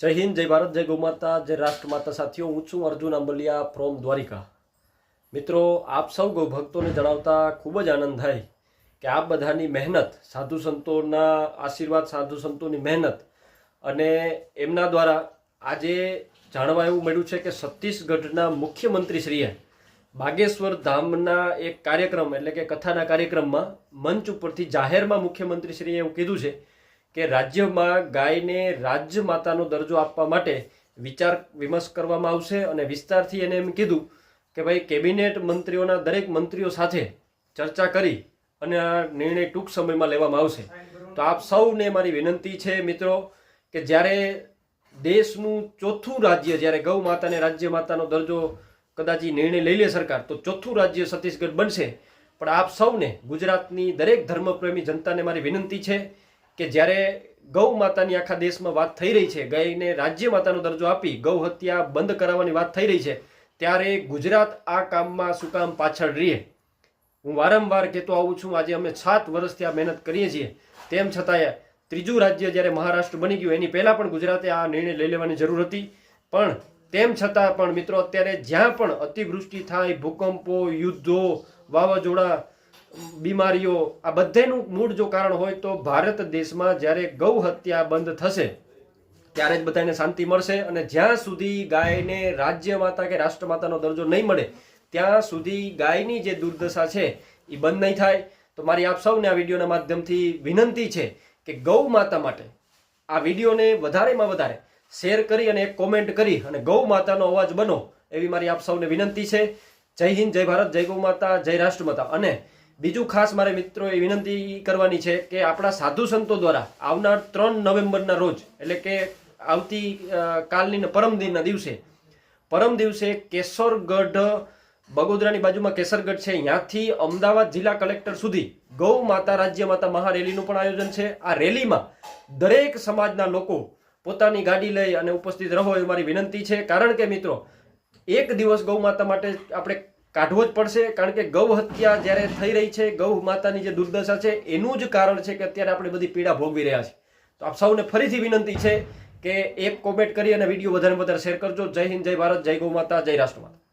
જય હિન્દ, જય ભારત, જય ગૌમાતા, જય રાષ્ટ્રમાતા સાથીઓ, હું છું અર્જુન આંબલિયા ફ્રોમ દ્વારિકા. મિત્રો, આપ સૌ ભક્તોને જણાવતા ખૂબ જ આનંદ થાય કે આપ બધાની મહેનત, સાધુ સંતોના આશીર્વાદ, સાધુ સંતોની મહેનત અને એમના દ્વારા આજે જાણવા એવું મળ્યું છે કે છત્તીસગઢના મુખ્યમંત્રીશ્રીએ બાગેશ્વર ધામના એક કાર્યક્રમ, એટલે કે કથાના કાર્યક્રમમાં મંચ ઉપરથી જાહેરમાં મુખ્યમંત્રીશ્રીએ એવું કીધું છે કે રાજ્યમાં ગાયને રાજ્ય માતાનો દરજ્જો આપવા માટે વિચાર વિમર્શ કરવામાં આવશે અને વિસ્તારથી એને એમ કીધું કે ભાઈ, કેબિનેટ મંત્રીઓના દરેક મંત્રીઓ સાથે ચર્ચા કરી અને આ નિર્ણય ટૂંક સમયમાં લેવામાં આવશે. તો આપ સૌને મારી વિનંતી છે મિત્રો કે જ્યારે દેશનું ચોથું રાજ્ય, જ્યારે ગૌ માતાને રાજ્ય માતાનો દરજ્જો કદાચ નિર્ણય લઈ લે સરકાર, તો ચોથું રાજ્ય છત્તીસગઢ બનશે. પણ આપ સૌને ગુજરાતની દરેક ધર્મપ્રેમી જનતાને મારી વિનંતી છે કે જ્યારે ગૌ માતાની આખા દેશમાં વાત થઈ રહી છે ગાયને રાજ્ય માતાનો દરજ્જો આપી ગૌ હત્યા બંધ કરાવવાની વાત થઈ રહી છે, ત્યારે ગુજરાત આ કામમાં શું કામ પાછળ રહીએ? હું વારંવાર કહેતો આવું છું, આજે અમે સાત વર્ષથી આ મહેનત કરીએ છીએ. તેમ છતાંય ત્રીજું રાજ્ય જ્યારે મહારાષ્ટ્ર બની ગયું, એની પહેલાં પણ ગુજરાતે આ નિર્ણય લઈ લેવાની જરૂર હતી. પણ તેમ છતાં પણ મિત્રો, અત્યારે જ્યાં પણ અતિવૃષ્ટિ થાય, ભૂકંપો, યુદ્ધો, વાવાઝોડા બીમારીઓ, આ બધાનું મૂળ જો કારણ હોય તો ભારત દેશમાં જ્યારે ગૌ હત્યા બંધ થશે, ત્યારે જ બધાને શાંતિ મળશે અને જ્યાં સુધી ગાયને રાજ્ય માતા કે રાષ્ટ્ર માતાનો દરજ્જો નહીં મળે, ત્યાં સુધી ગાયની જે દુર્દશા છે એ બંધ નહીં થાય. તો મારી આપ સૌને આ વિડીયોના માધ્યમથી વિનંતી છે કે ગૌ માતા માટે આ વિડીયોને વધારેમાં વધારે શેર કરી અને એક કોમેન્ટ કરી અને ગૌ માતાનો અવાજ બનો એવી મારી આપ સૌને વિનંતી છે. જય હિન્દ, જય ભારત, જય ગૌ માતા, જય રાષ્ટ્રમાતા. અને બીજું ખાસ મારે મિત્રો એ વિનંતી કરવાની છે કે આપણા સાધુ સંતો દ્વારા આવનાર ત્રણ નવેમ્બરના રોજ, એટલે કે આવતી કાલની પરમ દિનના દિવસે, પરમ દિવસે કેશોરગઢ બગોદરાની બાજુમાં કેસરગઢ છે ત્યાંથી અમદાવાદ જિલ્લા કલેક્ટર સુધી ગૌ માતા રાજ્ય માતા મહારેલીનું પણ આયોજન છે. આ રેલીમાં દરેક સમાજના લોકો પોતાની ગાડી લઈ અને ઉપસ્થિત રહો એ મારી વિનંતી છે. કારણ કે મિત્રો, એક દિવસ ગૌ માતા માટે આપણે કાઢવો જ પડશે, કારણ કે ગૌ હત્યા જ્યારે થઈ રહી છે, ગૌ માતાની જે દુર્દશા છે, એનું જ કારણ છે કે અત્યારે આપણે બધી પીડા ભોગવી રહ્યા છે તો આપ સૌને ફરીથી વિનંતી છે કે એક કોમેન્ટ કરી અને વીડિયો વધારે વધારે શેર કરજો. જય હિન્દ, જય ભારત, જય ગૌ માતા, જય રાષ્ટ્ર માતા